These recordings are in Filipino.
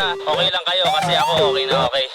okay lang kayo kasi ako okay na okay.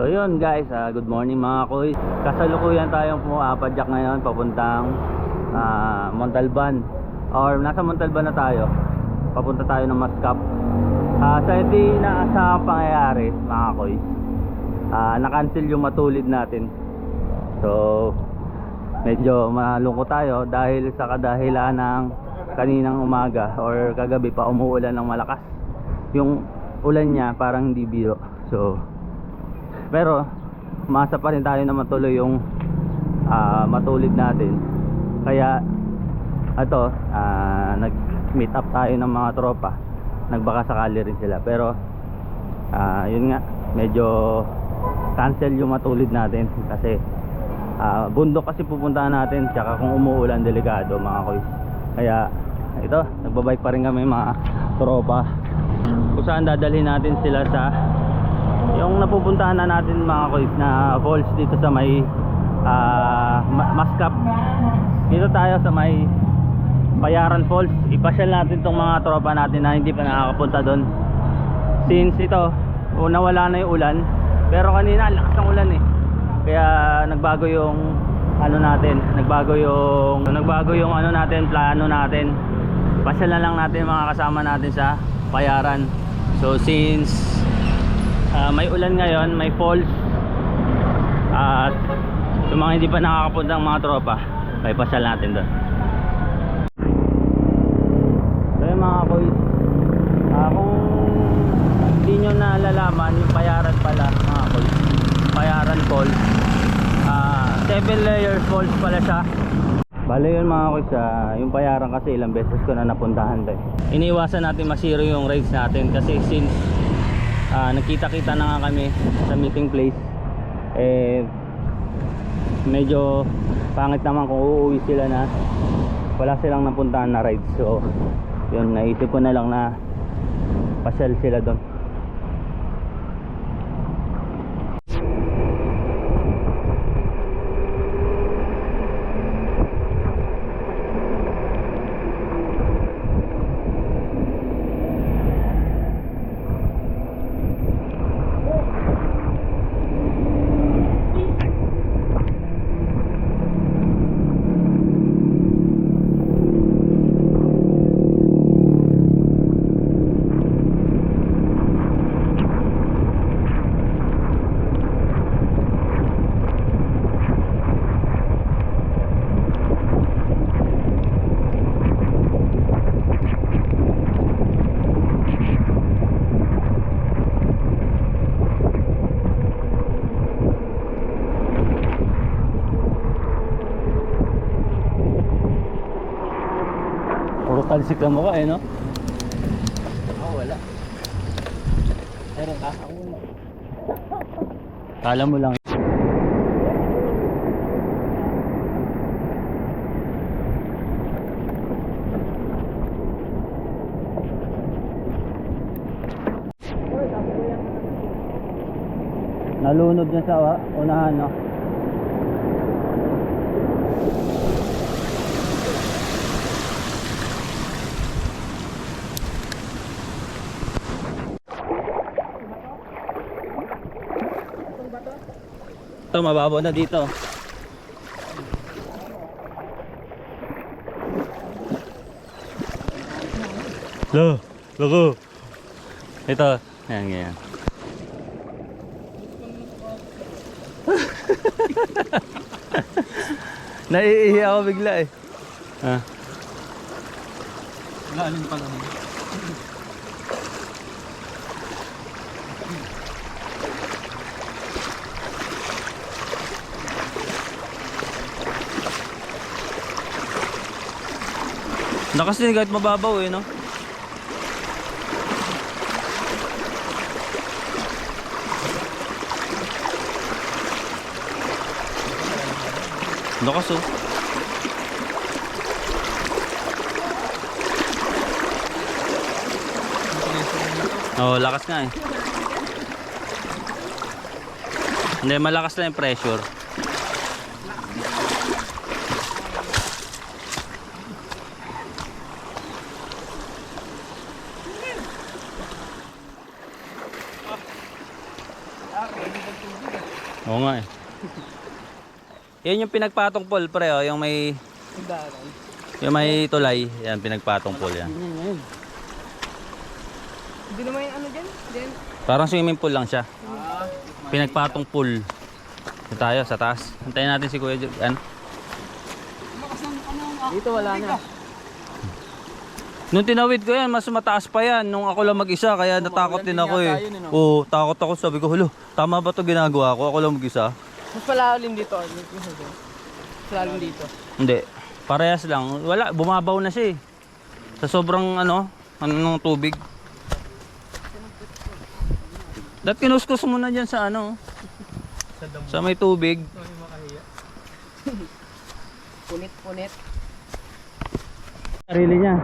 So yun guys, ah, good morning mga kuy. Kasalukuyan tayong pumapadyak ngayon papuntang ah, Montalban. Or nasa Montalban na tayo. Papunta tayo ng Mascap. Ah, sa hindi inaasahang pangyayari mga kuy. Ah, na-cancel yung matulid natin. So medyo malungkot tayo dahil sa kadahilan ng kaninang umaga or kagabi pa umuulan ng malakas. Yung ulan niya parang hindi biro. So pero masa pa rin tayo na matuloy yung ah, matulid natin. Kaya ato ah, nag meet up tayo ng mga tropa. Nagbaka sakali rin sila. Pero ah, yun nga medyo cancel yung matulid natin. Kasi ah, bundok kasi pupuntahan natin. Tsaka kung umuulan delikado mga koys kaya ito nagbabike pa rin kami mga tropa. Kung saan dadalhin natin sila sa yung napupuntahan na natin mga koys na falls dito sa may ah, Ma- Mascap. Dito tayo sa may Bayaran Falls. Ipasyal natin tong mga tropa natin na hindi pa nakakapunta doon. Since ito una wala na yung ulan. Pero kanina lakas ng ulan eh. Kaya nagbago yung ano natin nagbago yung nagbago yung ano natin plano natin. Pasyal na lang natin mga kasama natin sa Bayaran. So since Ah, may ulan ngayon, may falls. At yung mga hindi pa nakakapunta ng mga tropa, may pasyal natin doon. So yun mga boys, ah, kung hindi nyo nalalaman, yung bayaran pala mga boys, bayaran falls. Ah, seven layers falls pala siya. Bale yun mga boys, ah, yung bayaran kasi ilang beses ko na napuntahan to. eh. Iniwasan natin masiro yung rides natin kasi since ah, nagkita-kita na nga kami sa meeting place. Eh medyo pangit naman kung uuwi sila na wala silang napuntahan na rides. So yun naisip ko na lang na pasyal sila doon puro talsik lang mukha eh no Oh, wala. Meron ka? Ako wala. kala mo lang nalunod na sa wa- unahan no ito mababaw na dito Lo, loko. Ito, ayan ganyan. Naiihi ako bigla eh. Ah. Lalim pa lang. Lakas din kahit mababaw eh, no? Lakas oh. Oh, lakas nga eh. Hindi, malakas lang yung pressure. Oo nga eh. Yan yung pinagpatong pole pre oh, yung may Ang daray. yung may tulay, yan pinagpatong pole yan. Ganyan yan. Hindi naman yung ano dyan? Then, Parang swimming pool lang siya. ah, Pinagpatong pool. Ito tayo sa taas. Antayin natin si Kuya Jun. Yan. dito wala na. Nung tinawid ko yan, mas mataas pa yan. Nung ako lang mag-isa, kaya natakot din ako eh. yun, no? Oo, takot ako. Sabi ko, hulo, tama ba to ginagawa ko? Ako lang mag-isa. Mas palalim dito. Mas palalim dito. Hindi. Parehas lang. Wala, bumabaw na siya eh. Sa sobrang ano, ano ng tubig. Dat kinuskus mo na dyan sa ano, Sa sa may tubig. Punit-punit. Sarili niya.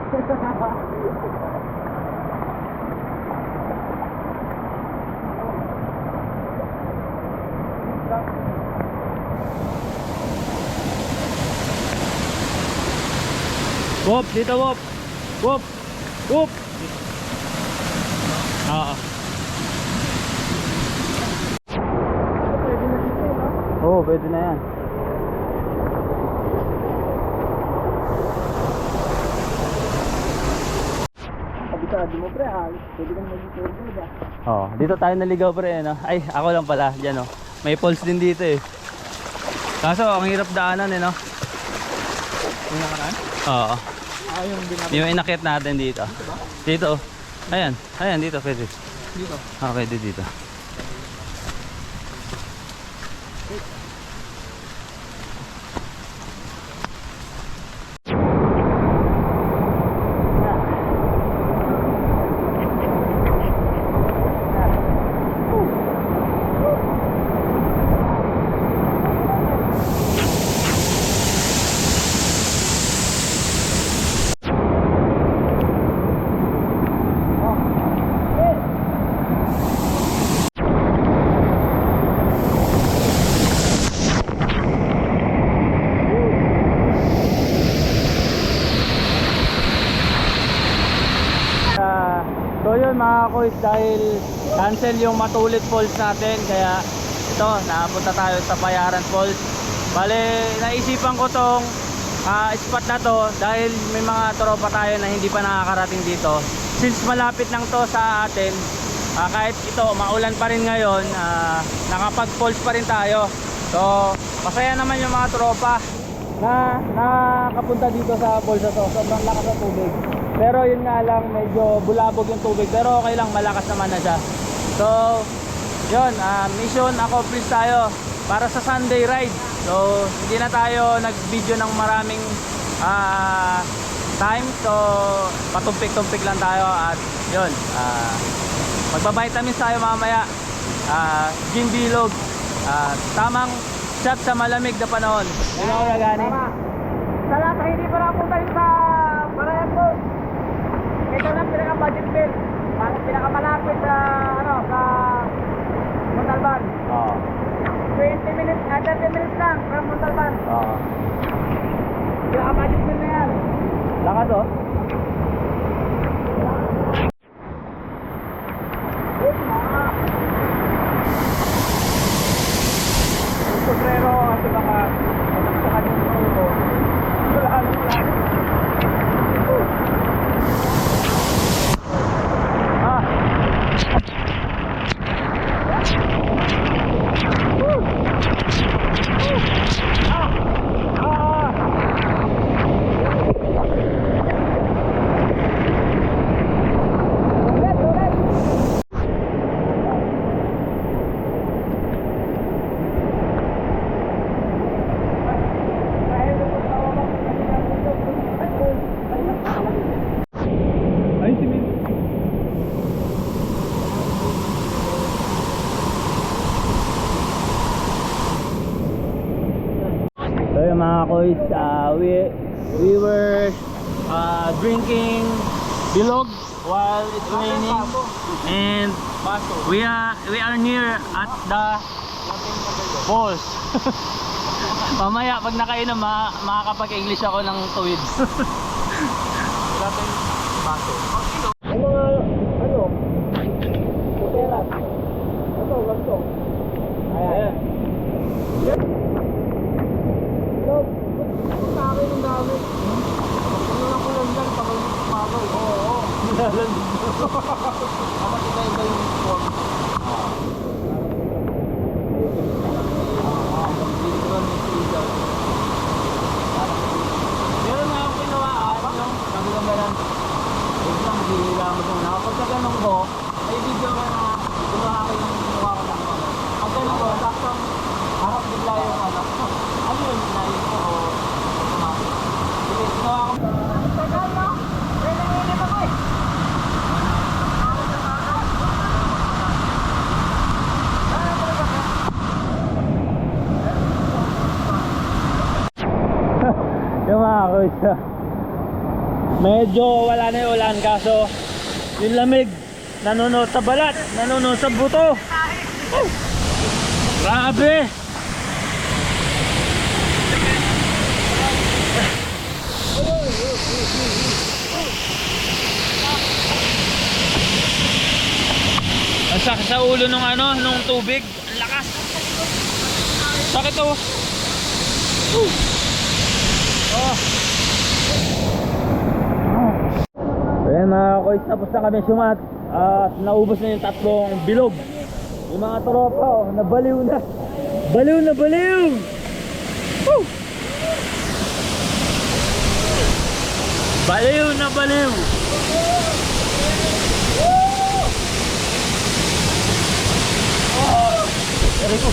Wop, dito wop. Wop. Wop. Oo. Oo, pwede na yan. Kabisado mo pre ha. Pwede kang mag-tour guide ah. Oh, dito tayo naligaw pre no. Ay, ako lang pala diyan oh. May falls din dito eh. Kaso ang hirap daanan eh no. Yung nakaraan? Oo. Ah, yung binabot Yung inakyat natin dito. Dito oh. Ayan, ayan dito pwede. dito. Ah, pwede dito. Ah, so kuys dahil cancel yung Matulit Falls natin kaya ito napunta tayo sa Bayaran Falls. Bale naisipan ko tong ah, spot na to dahil may mga tropa tayo na hindi pa nakakarating dito. Since malapit lang to sa atin ah, kahit ito maulan pa rin ngayon ah, nakapag falls pa rin tayo. So masaya naman yung mga tropa na nakapunta dito sa falls na to. Sobrang lakas ng tubig pero yun nga lang medyo bulabog yung tubig. Pero okay lang malakas naman na siya. So yun ah, mission accomplished tayo para sa Sunday ride. So hindi na tayo nag video ng maraming ah, time. So patumpik-tumpik lang tayo at yun ah, magbabitamins tayo mamaya. Ah, gin bilog. Ah, tamang shot sa malamig na panahon. Yun ako nagani Sa lahat hindi pa nakapunta rin sa Parayan po. Ito lang pinaka-budget bill. Parang pinakamalapit sa, ano, sa Montalban. oo 20 minutes, ah, 30 minutes lang from Montalban. oo Pinaka-budget bill na yan. lakas oh Sombrero kasi baka sa kanyang ulo. Wala, wala. ah mga koys, uh, we, we were uh, drinking bilog while it's raining and we are we are near at the falls. Mamaya pag nakainom ma makakapag-English ako ng tuwid. Ang mga, ano, puteras. Ito, ganito. Ayan. Love, ang dami ng dami. Ano lang ko lang yan, pag umaga. Oo, oo. Dapat iba-iba yung form. Meron nga akong ginawa ah, yung sabi ko meron. Huwag lang, hihila mo muna. Kapag sa ganun ko, may video ka na ginawa ko yung ginawa ko ng ano. Pag ganun ko, saktong harap bigla yung ano. Ano yun, layo ko o automatic. Sige, ginawa ko. Tagal na. May nanginip ako eh. yung mga kuys medyo ulan kaso yung lamig nanonood sa balat nanonood sa buto. Oh! grabe! Ang sakit sa ulo nung ano nung tubig. Ang lakas. Sakit oh Ayan mga koys, tapos na kami sumat at naubos na yung tatlong bilog. Yung mga tropa, oh, nabaliw na. Baliw na baliw! Woo! Baliw na baliw! Oh! Aray ko.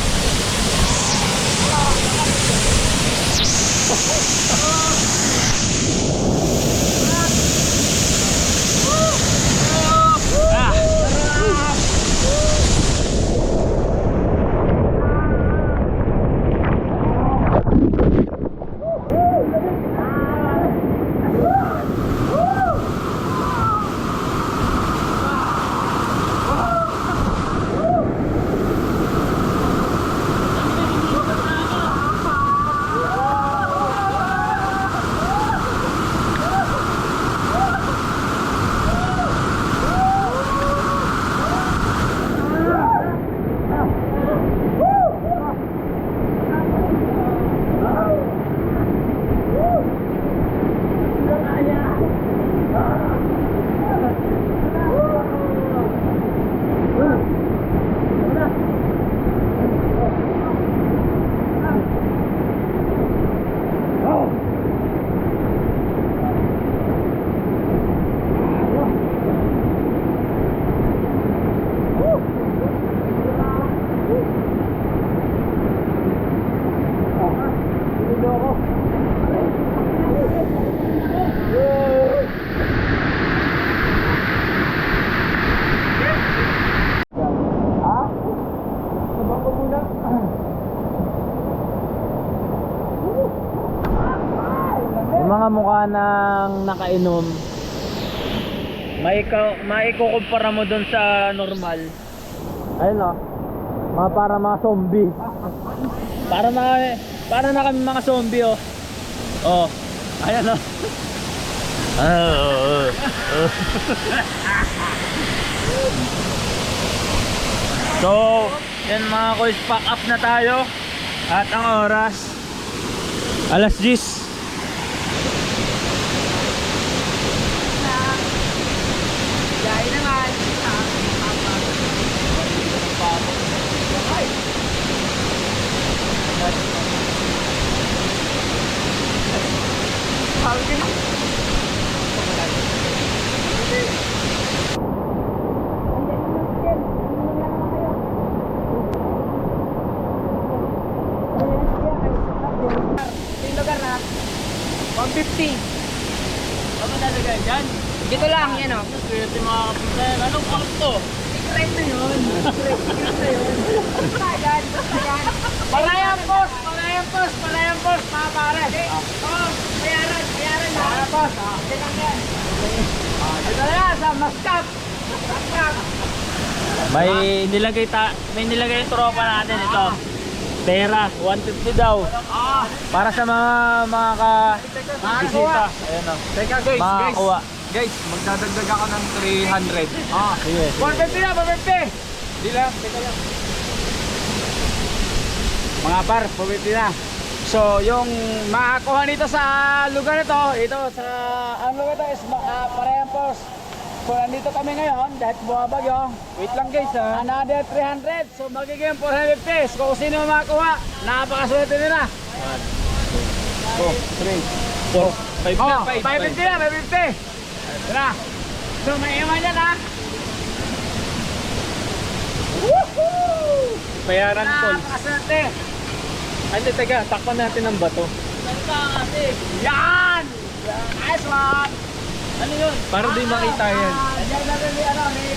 Ah! Sabang ko muna. Yung mga mukha ng nakainom, may maikukumpara mo dun sa normal. Ayun o. Mga para mga zombie. Para na para na kami mga zombie oh. Oh. Ayan oh. Oh, oh, oh. so, yan mga koys, pack up na tayo. At ang oras, alas 10. Yay naman. Sabi ko na. Yung lugar na 150. Ano talaga dyan? Dito lang, yan o. Swerte mga kapunta yan. Anong pang to? Secret na yun. Secret na yun. Agad. Ayan. Parayan, boss. Parayan. Parayan post, parayan post, mga pare. Oh, bayaran, bayaran na. Oh. Hindi lang yan. Dito na yan, sa Mascap. Mascap. May nilagay ta may nilagay yung tropa natin ito. Pera, 150 daw. Ah, Para sa mga mga ka bisita. Ayun oh. Teka guys, guys. Makakuha. Guys, magdadagdag ako ng 300. ah. Sige. 150 na, 150. Di lang, teka lang. Mga par, 150 na. So, yung makakuha nito sa lugar nito, ito sa ang lugar ito is uh, Parayan Post. So, nandito kami ngayon dahil bumabagyo. Wait lang guys ha. Another 300. So, magiging 450. So, kung sino makakuha, napakaswerte nila. 4, 5 Oh, na, 550 5. na, 550. Ito na. So, may iwan yan ha. Woohoo! Bayaran. Napakaswerte. Ay, hindi, teka, takpan natin ng bato. Yan! Nice one! Ano yun? Para di makita yan. Ah, Diyan na rin ano, ni...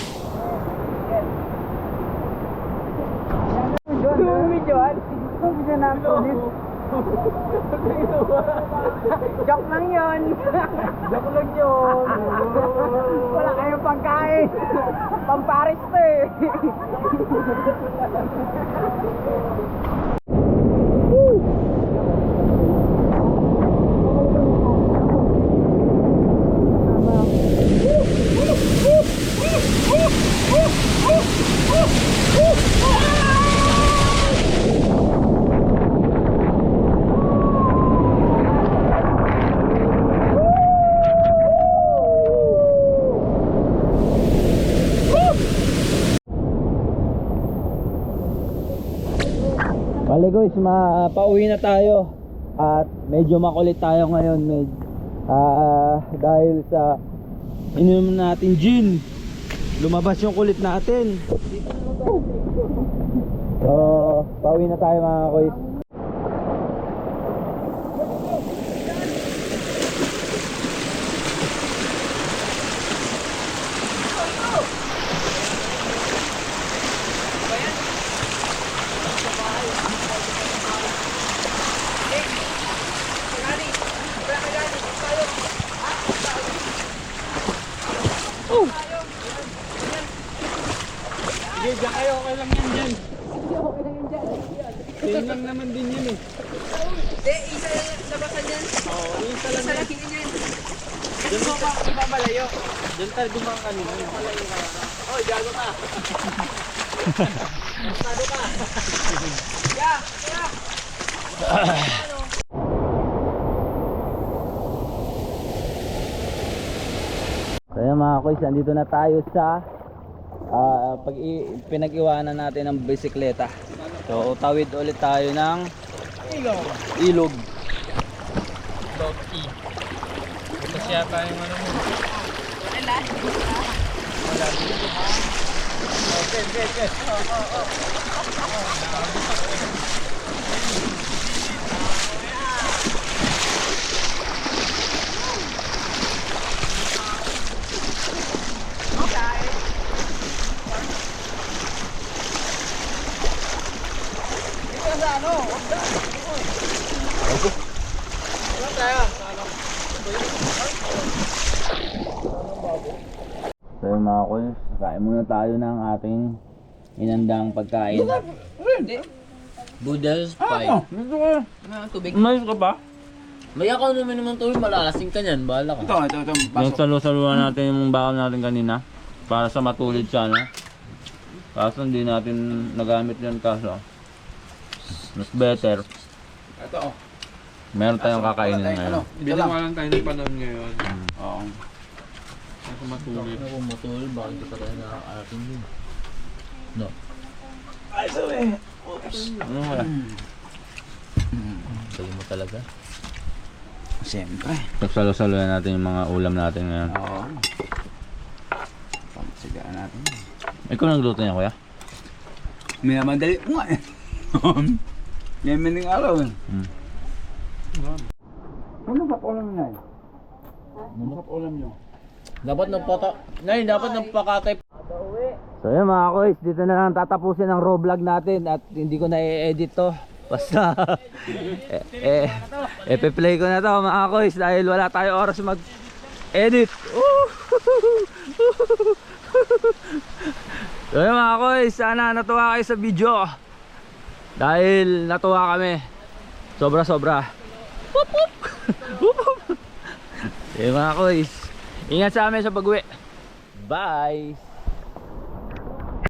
Yung videoan, yung video na polis. Joke lang yun. Joke lang yun. Wala kayong pangkain. Pamparis to eh. guys, ma pauwi na tayo. At medyo makulit tayo ngayon, med. Ah, dahil sa ininom natin gin. Lumabas yung kulit natin. So, pauwi na tayo mga kuys. Sige, dyan kayo, okay lang yan dyan. Okay lang yan dyan. Same lang naman din yun eh. Hindi, isa lang yung labasan yan. Oo, isa lang Isa yan. lang yun yan. Dyan mo pa, ibabalayo. Dyan tayo dumaan kanina. Oh, jago ka. Masyado ka. Yeah, yeah. So yun mga kuys, andito na tayo sa ah, pag pinag-iwanan natin ng bisikleta. So tawid ulit tayo ng Ilong. ilog. Dog E. Ito siya tayo ano mo. Ito sa ano? Wala tayo. So yun mga kuys, kain muna tayo ng ating inandang pagkain. Boodles pie. Ah, tubig. Umayos ka ba? May ako naman naman tubig, malalasing ka niyan, bahala ka. Ito, ito, ito. Yung salu-saluan natin yung bakal natin kanina para sa matulid siya no. Kaso hindi natin nagamit yun kaso mas better. Ito, oh. Meron tayong kakainin ngayon. Binawa lang tayo ng panahon ngayon. Oo. Kasi matulid. Ako matulog, bakit ka tayo nakakarating yun? No. Ano kaya? Sabi mo talaga. Siyempre. Pagsalo-saluan natin yung mga ulam natin ngayon. Oo. Pagsigaan natin. Ikaw nagluto niya kuya? Minamadali ko nga eh. May mining araw eh. Hmm. Ano ba ulam niya eh? Ano ba ulam niyo? Dapat nagpata... Ngayon, dapat nagpakatay. So yun mga kuys, dito na lang tatapusin ang raw vlog natin at hindi ko na i-edit to Basta. eh, eh, eh, play ko na to mga koys dahil wala tayo oras mag edit. so yun mga koys, sana natuwa kayo sa video. Dahil natuwa kami. Sobra sobra. Whoop. Eh mga koys, ingat sa amin sa pag-uwi. Bye!